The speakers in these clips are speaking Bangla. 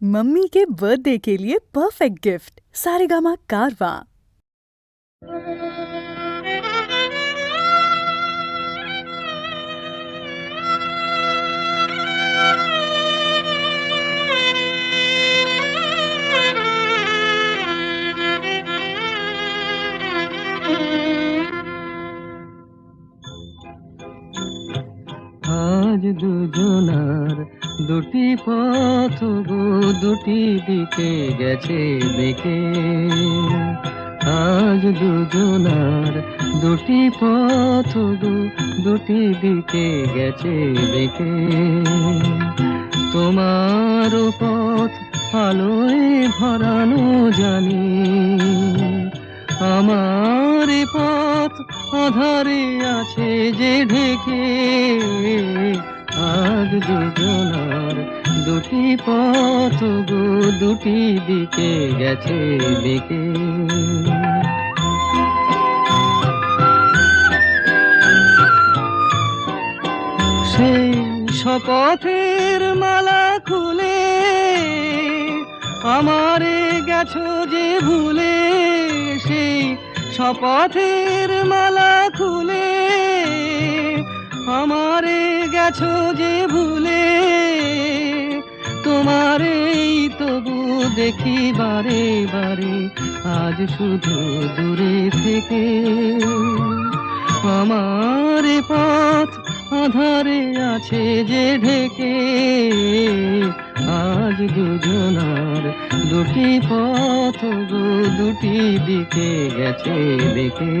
मम्मी के बर्थडे के लिए परफेक्ट गिफ्ट सारेगामा कारवा আজ দুজনার দুটি পথ দুটি দিকে গেছে দেখে আজ দুজনার দুটি পথ দুটি দিকে গেছে দেখে তোমার পথ আলোয় ভরানো জানি, আমার পথ আধারে আছে যে ঢেকে। আজ দুজনার দুটি পথ গো, দুটি দিকে গেছে দিকে সেই শপথের মালা খুলে আমারে গেছো যে ভুলে, সেই শপথের মালা খুলে গেছো যে ভুলে তোমারেই তবু দেখি বারে বারে, আজ শুধু দূরে থেকে। আমার পথ আধারে আছে যে ঢেকে, আজ দুজনার দুটি পথ গো দুটি দিকে গেছে দেখে।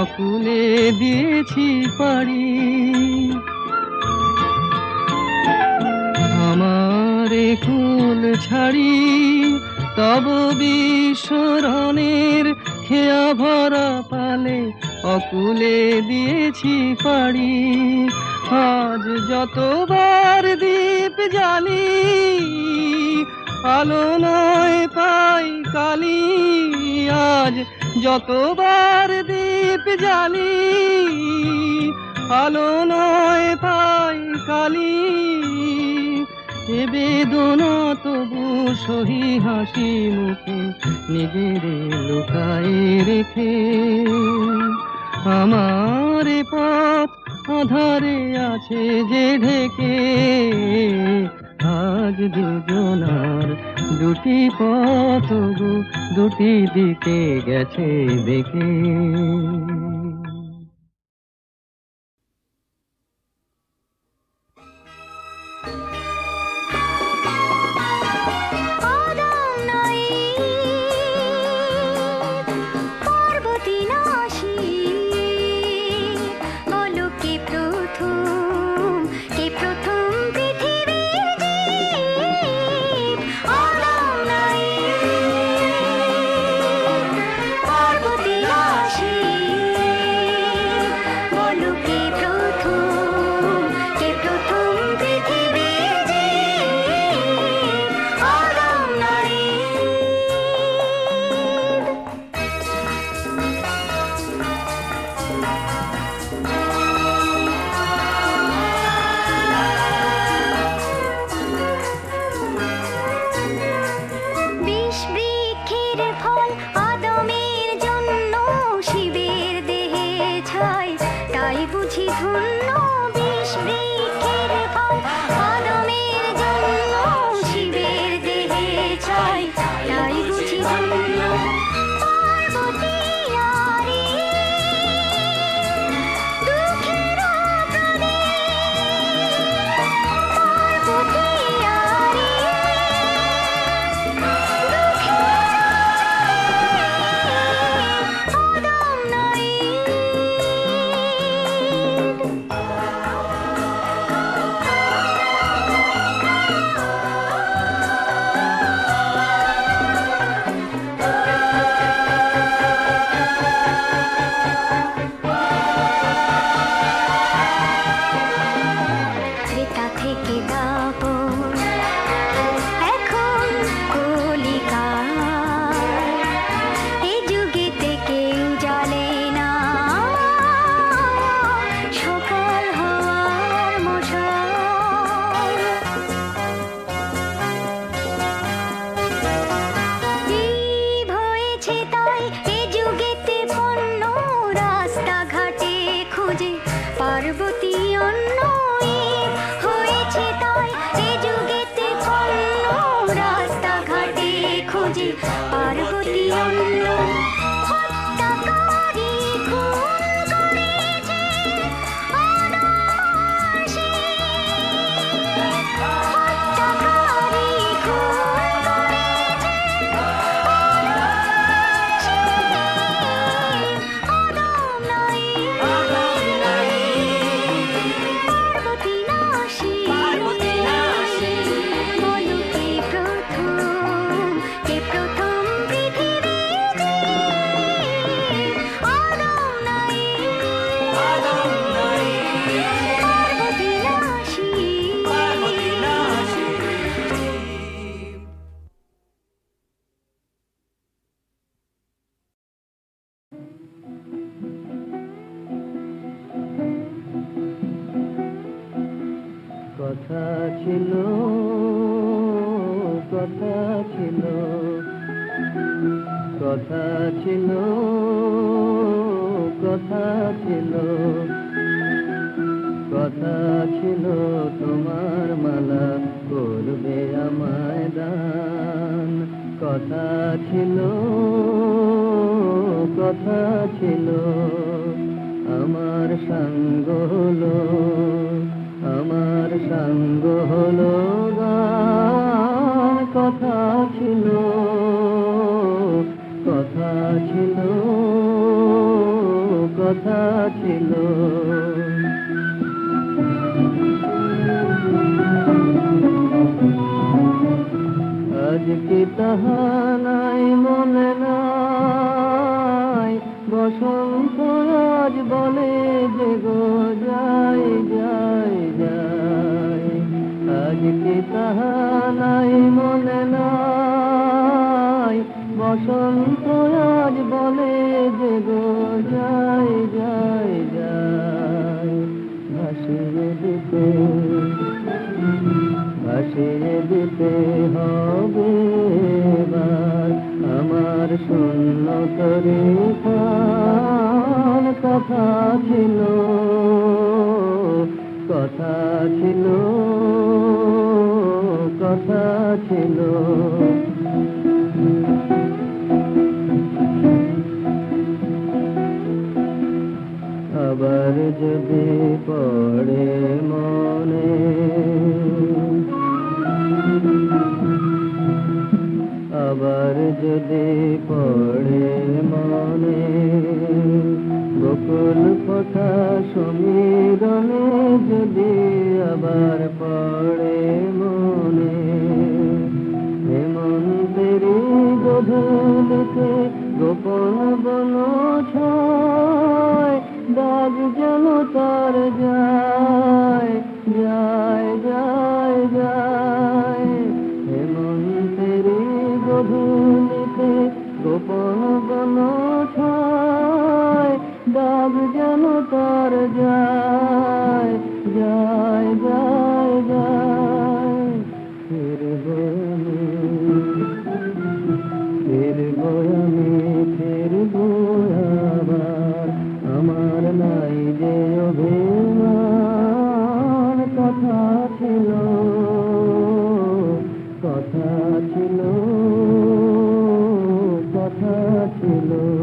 অকুলে দিয়েছি পারি। আমারে কুল ছাড়ি, তব বিশ্বরণের খেয়া ভরা পালে অকুলে দিয়েছি পারি। আজ যতবার দীপ জ্বালি, আলো নয় পাই কালি। আজ যতবার দীপ জ্বালি আলো নয় পাই কালি। এ বেদনা তবু সহি হাসি মুখে নিজের লুকায়ে রেখে। আমার পথ আধারে আছে যে ঢেকে, আজ দুজনার দুটি পথ দুটি দিকে গেছে দেখে। থেকে দাও কথা ছিল, আমার সঙ্গ হলো, আমার সঙ্গ হলো গান কথা ছিল কথা ছিল কথা ছিল। আজ কি তাহা নাই মনে বসন্ত আজ বলে যে গো যাই যাই যাই আজ কি তাহা নাই, মনে নাই। বসন্ত আজ বলে যে গো যাই যাই যাই ভাসিয়ে দিতে ভাসিয়ে দিতে হবে। আমার শূন্য তরে কথা ছিল কথা ছিল কথা ছিল। ছিল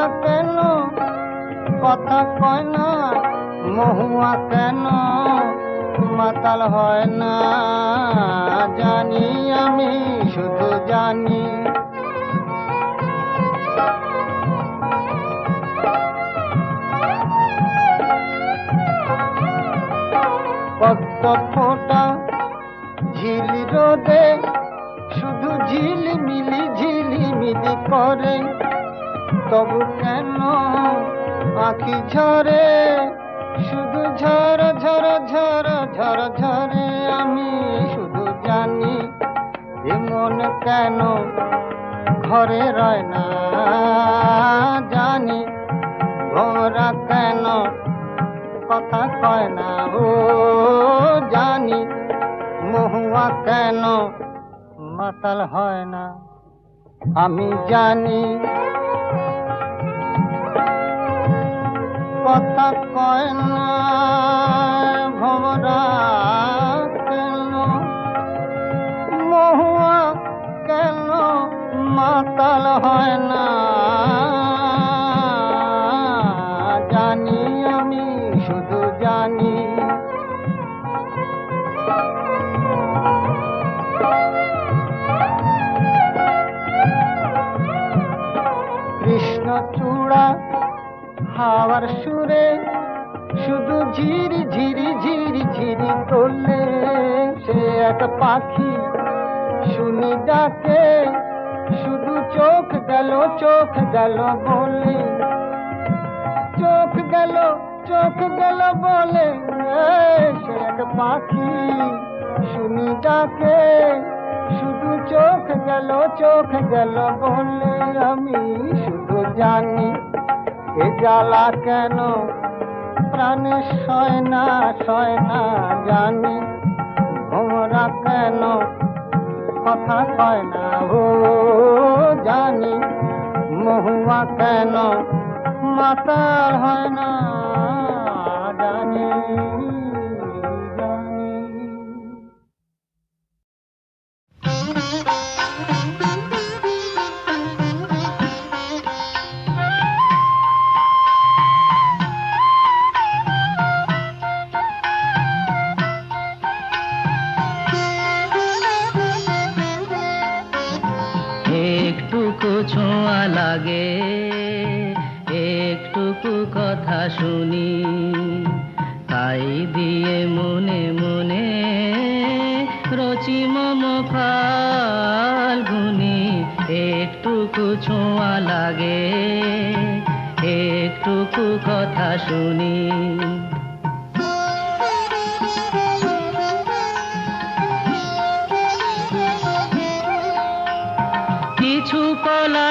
ভমরা কেন? কথা কয় না। মহুয়া কেন? মাতাল হয় না। জানি আমি, শুধু জানি। পদ্ম ফোটা ঝিল রোদে, শুধু ঝিলিমিলি ঝিলিমিলি করে। তবু কেন আখি ঝরে? শুধু ঝর ঝর ঝর ঝর, ঝরে আমি শুধু জানি এমন কেন ঘরে রয় না। জানি ভোরা কেন কথা কয় না। ও জানি মহুয়া কেন মাতাল হয় না। আমি জানি কথা কয় না ভমরা কেন? মহুয়া কেন মাতাল হয় না? তার সুরে শুধু ঝিরি ঝিরি ঝিরি ঝিরি করলে সে এক পাখি শুনি ডাকে, শুধু চোখ গেল চোখ গেল বলে। চোখ গেল চোখ গেল বলে সে এক পাখি শুনি ডাকে, শুধু চোখ গেল চোখ গেল বলে। আমি শুধু জানি এ জ্বালা কেন? প্রাণে সয় না সয় না জানি। ঘোমরা কেন? কথা কয় না ও জানি। মহুয়া কেন? মাতাল হয় না।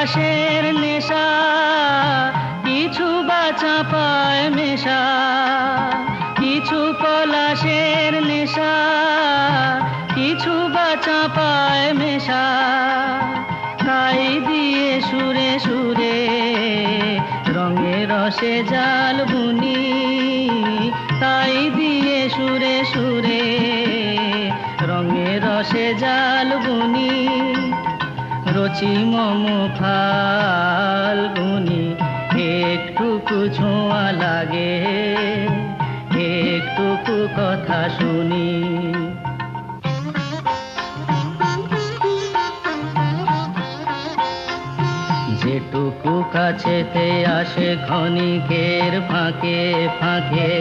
আসে রচি মম ফাল্গুনি একটুকু ছোঁয়া লাগে, একটুকু কথা শুনি। যেটুকু কাছেতে আসে ক্ষণিকের ফাঁকে ফাঁকে,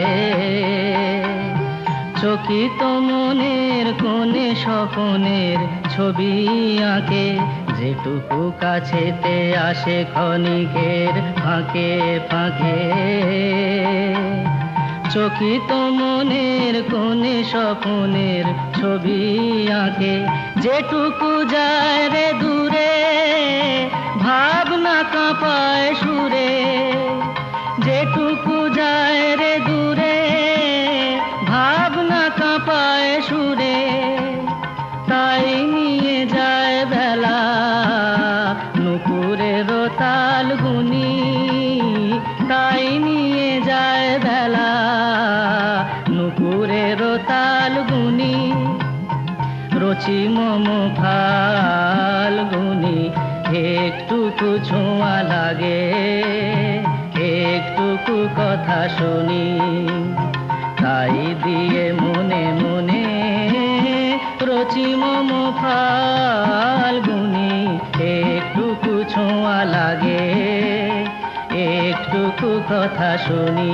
চকিত মনের কোণে স্বপনের ছবি আঁকে যেটুকু কাছেতে আসে ক্ষণিকের ফাঁকে ফাঁকে। চকিত মনের কোনে স্বপনের ছবি আঁকে। যেটুকু যায় রে দূরে, ভাবনা কাঁপায় সুরে। ছোঁয়া লাগে। একটুকু কথা শুনি, তাই দিয়ে মনে মনে রচি মম ফাল্গুনি। একটুকু ছোঁয়া লাগে, একটুকু কথা শুনি।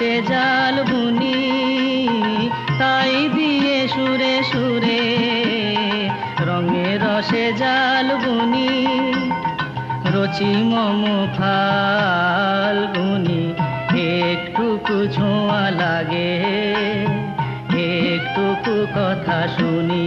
রসে জাল বুনি, তাই দিয়ে সুরে সুরে রঙে রসে জাল বুনি। রচি মম ফাল্গুনি একটুকু ছোঁয়া লাগে, একটুকু কথা শুনি।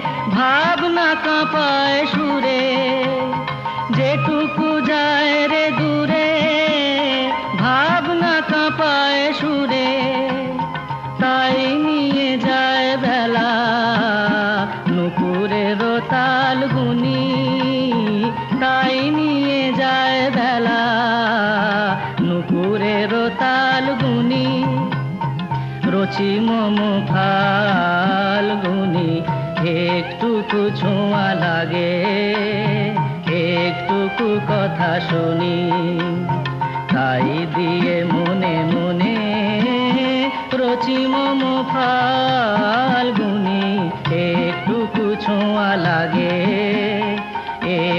ভাবনা কাঁপায় শুনি তাই দিয়ে মনে মনে রচি মম ফাল্গুনি। একটুকু ছোঁয়া লাগে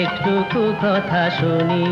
একটুকু কথা শুনি।